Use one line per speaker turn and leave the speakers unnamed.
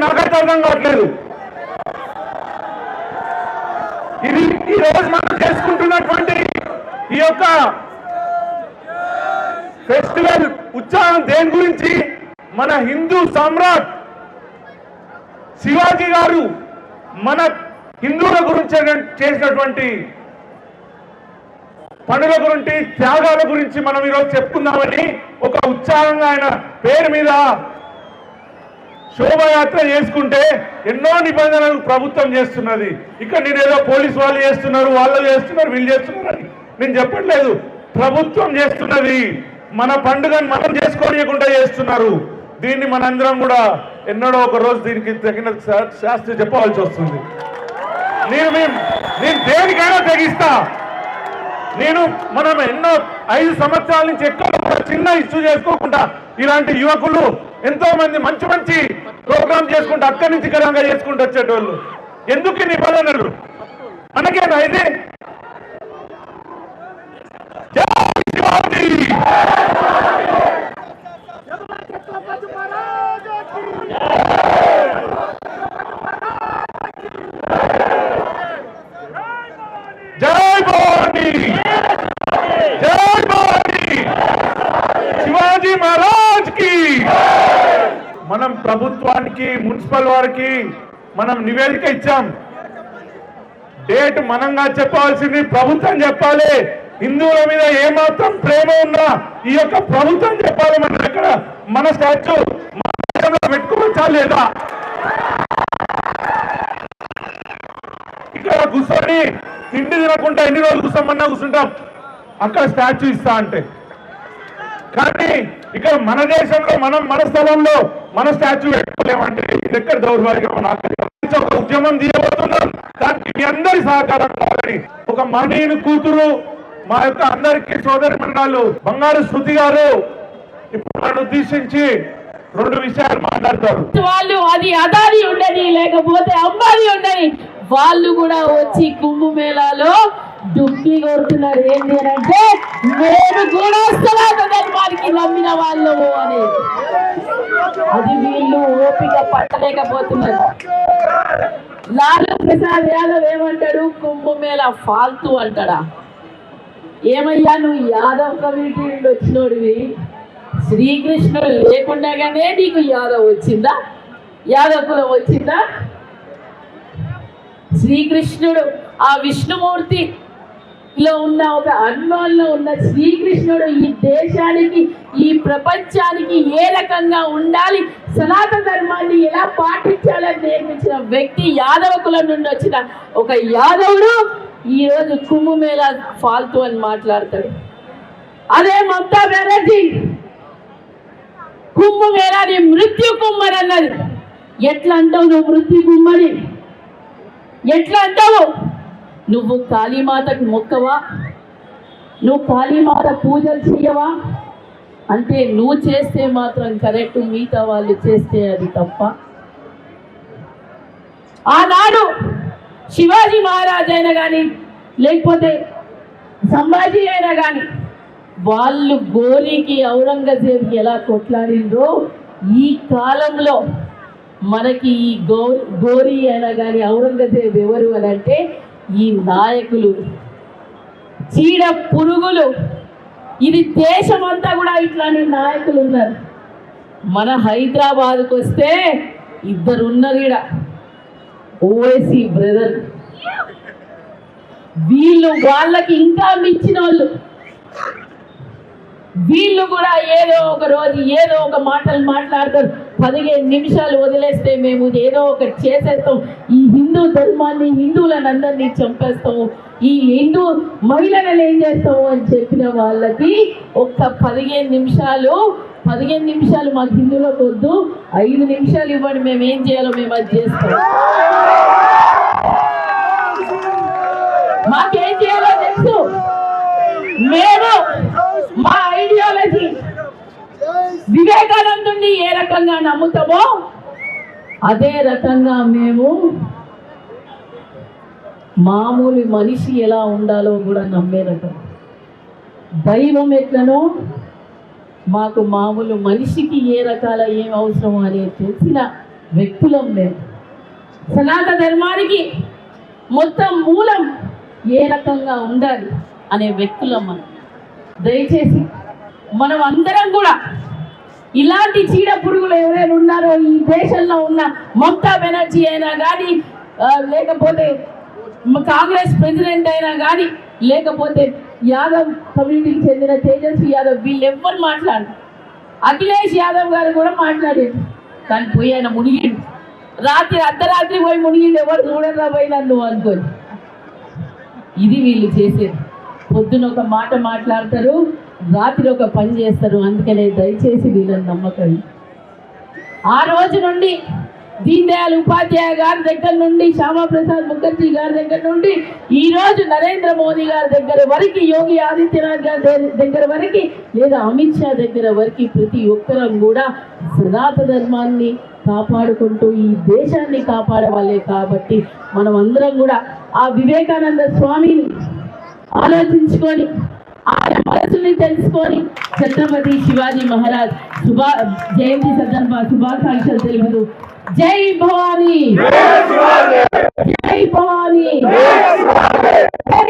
నాకైతే అర్థం కావట్లేదు. ఇది ఈ రోజు మనం చేసుకుంటున్నటువంటి ఈ యొక్క ఫెస్టివల్ ఉత్సాహం దేని గురించి? మన హిందూ సమ్రాట్ శివాజీ గారు మన హిందువుల గురించి చేసినటువంటి పనుల గురించి త్యాగాల గురించి మనం ఈరోజు చెప్పుకుందామని ఒక ఉత్సాహంగా ఆయన పేరు మీద శోభయాత్ర చేసుకుంటే ఎన్నో నిబంధనలు ప్రభుత్వం చేస్తున్నది. ఇక్కడ నేను ఏదో పోలీస్ వాళ్ళు చేస్తున్నారు వాళ్ళు చేస్తున్నారు వీళ్ళు చేస్తున్నారు అని నేను చెప్పట్లేదు. ప్రభుత్వం చేస్తున్నది. మన పండుగను మనం చేసుకోనియకుండా చేస్తున్నారు. దీన్ని మనందరం కూడా ఎన్నడో ఒక రోజు దీనికి తగిన శా- శాస్త్రి చెప్పవలసి వస్తుంది. నేను మేము- నేను దేనికైనా తెగిస్తా. నేను మనం ఎన్నో ఐదు సంవత్సరాల నుంచి ఎక్కడ చిన్న ఇష్యూ చేసుకోకుండా ఇలాంటి యువకులు ఎంతో మంది మంచి మంచి ప్రోగ్రామ్ చేసుకుంటూ అక్కడి నుంచి కరంగా చేసుకుంటూ వచ్చేటోళ్ళు. ఎందుకు నిబంధనలు మనకేనా ఇది. జై శివాజీ! జై మనం ప్రభుత్వానికి మున్సిపల్ వారికి మనం నివేదిక ఇచ్చాం. డేట్ మనంగా చెప్పాల్సింది ప్రభుత్వం చెప్పాలి. హిందువుల మీద ఏమాత్రం ప్రేమ ఉన్నా ఈ యొక్క ప్రభుత్వం చెప్పాలి మన దగ్గర. మన స్టాచ్యూ పెట్టుకోవచ్చా లేదా? ఇక్కడ కూర్చొని తిండి తినకుండా ఎన్ని రోజులు కూర్చోమన్నా కూర్చుంటాం. అక్కడ స్టాచ్యూ ఇస్తా అంటే. కానీ ఇక్కడ మన దేశంలో మనం మన స్థలంలో మన స్టాచ్యూ పెట్టుకోలేమంటే ఇది ఎక్కడ దౌర్భాగ్యం ఒక ఉద్యమం తీయబోతున్నాం. దానికి మీ అందరి సహకారం కావాలని ఒక మనీని కూతురు మా యొక్క అందరికి సోదరి మండలు బంగారు శృతి గారు ఇప్పుడు నన్ను ఉద్దేశించి రెండు విషయాలు మాట్లాడతారు.
వాళ్ళు అది అదాని ఉండని లేకపోతే అంబానీ ఉండని వాళ్ళు కూడా వచ్చి కుంభమేళాలో దుక్కి కొడుతున్నారు. ఏంటి అని అంటే నేను కూడా ధర్మానికి నమ్మిన వాళ్ళము అని. అది వీళ్ళు ఓపిక పట్టలేకపోతున్నారు. లాలూ ప్రసాద్ యాదవ్ ఏమంటాడు? కుంభమేళ ఫాల్తూ అంటాడా? ఏమయ్యా నువ్వు యాదవ్ కమ్యూనిటీ నుండి వచ్చినోడివి. శ్రీకృష్ణుడు లేకుండానే నీకు యాదవ్ వచ్చిందా? యాదవ్ కులం వచ్చిందా? శ్రీకృష్ణుడు ఆ విష్ణుమూర్తి లో ఉన్న ఒక హనుమాన్లో ఉన్న శ్రీకృష్ణుడు ఈ దేశానికి ఈ ప్రపంచానికి ఏ రకంగా ఉండాలి సనాతన ధర్మాన్ని ఎలా పాటించాలని నేర్పించిన వ్యక్తి యాదవ కులం నుండి వచ్చిన ఒక యాదవుడు ఈరోజు కుంభమేళా కుంభమేళ ఫాల్తూ అని మాట్లాడతాడు. అదే మమతా బెనర్జీ. కుంభమేళాని మృత్యు కుంభని అన్నది. ఎట్లా అంటావు నువ్వు మృత్యు కుంభని ఎట్లా అంటావు? నువ్వు కాళీమాతకు మొక్కవా? నువ్వు కాళీమాత పూజలు చేయవా అంటే నువ్వు చేస్తే మాత్రం కరెక్ట్ మిగతా వాళ్ళు చేస్తే అది తప్ప. ఆనాడు శివాజీ మహారాజ్ అయినా కానీ లేకపోతే సంభాజీ అయినా కానీ వాళ్ళు గోరీకి ఔరంగజేబ్ ఎలా కొట్లాడిందో ఈ కాలంలో మనకి ఈ గో గోరీ అయినా కానీ ఔరంగజేబ్ ఎవరు అని అంటే ఈ నాయకులు చీడ పురుగులు ఇది దేశమంతా కూడా ఇట్లాంటి నాయకులు ఉన్నారు. మన హైదరాబాద్కు వస్తే ఇద్దరు ఉన్నారు ఈడ ఓవైసీ బ్రదర్. వీళ్ళు వాళ్ళకి ఇంకా మించిన వాళ్ళు వీళ్ళు కూడా ఏదో ఒక రోజు ఏదో ఒక మాటలు మాట్లాడతారు. పదిహేను నిమిషాలు వదిలేస్తే మేము ఏదో ఒకటి చేసేస్తాం. ఈ హిందూ ధర్మాన్ని హిందువులను అందరినీ చంపేస్తాము ఈ హిందూ మహిళలను ఏం చేస్తాము అని చెప్పిన వాళ్ళకి ఒక్క పదిహేను నిమిషాలు పదిహేను నిమిషాలు మాకు హిందువులకు వద్దు. ఐదు నిమిషాలు ఇవ్వండి మేము ఏం చేయాలో మేము అది చేస్తాం మాకేం చేయాలో తెలుసు మేము మా ఐడియాలజీ వివేకానందుని ఏ రకంగా నమ్ముతామో అదే రకంగా మేము మామూలు మనిషి ఎలా ఉండాలో కూడా నమ్మే రకం. దైవం ఎట్లనో మాకు మామూలు మనిషికి ఏ రకాల ఏం అవసరం అనేది తెలిసిన వ్యక్తులం మేము. సనాతన ధర్మానికి మొత్తం మూలం ఏ రకంగా ఉండాలి అనే వ్యక్తులం మనం. దయచేసి మనం అందరం కూడా ఇలాంటి చీడ పురుగులు ఎవరైనా ఉన్నారో ఈ దేశంలో ఉన్న మమతా బెనర్జీ అయినా కానీ లేకపోతే కాంగ్రెస్ ప్రెసిడెంట్ అయినా కానీ లేకపోతే యాదవ్ కమ్యూనిటీకి చెందిన తేజస్వి యాదవ్ వీళ్ళు ఎవ్వరు మాట్లాడు అఖిలేష్ యాదవ్ గారు కూడా మాట్లాడారు. కానీ పోయి ఆయన మునిగిండు. రాత్రి అర్ధరాత్రి పోయి మునిగిండు. ఎవరు చూడరా పోయి నన్ను అనుకోని ఇది వీళ్ళు చేసేది. పొద్దున ఒక మాట మాట్లాడతారు. రాత్రి ఒక పని చేస్తారు అందుకనే దయచేసి వీళ్ళని నమ్మకండి. ఆ రోజు నుండి దీన్ దయాళ్ ఉపాధ్యాయ గారి దగ్గర నుండి శ్యామాప్రసాద్ ముఖర్జీ గారి దగ్గర నుండి ఈ రోజు నరేంద్ర మోదీ గారి దగ్గర వరకు యోగి ఆదిత్యనాథ్ గారి దగ్గర- దగ్గర వరకు లేదా అమిత్ షా దగ్గర వరకు ప్రతి ఒక్కరం కూడా సనాతన ధర్మాన్ని కాపాడుకుంటూ ఈ దేశాన్ని కాపాడవాలే కాబట్టి మనం అందరం కూడా ఆ వివేకానంద స్వామిని ఆలోచించుకొని ఆయన మనసుని తెలుసుకొని ఛత్రపతి శివాజీ మహారాజ్ శుభా జయంతి సందర్భ శుభాకాంక్షలు తెలుపుతూ జై భవానీ జై భవానీ జై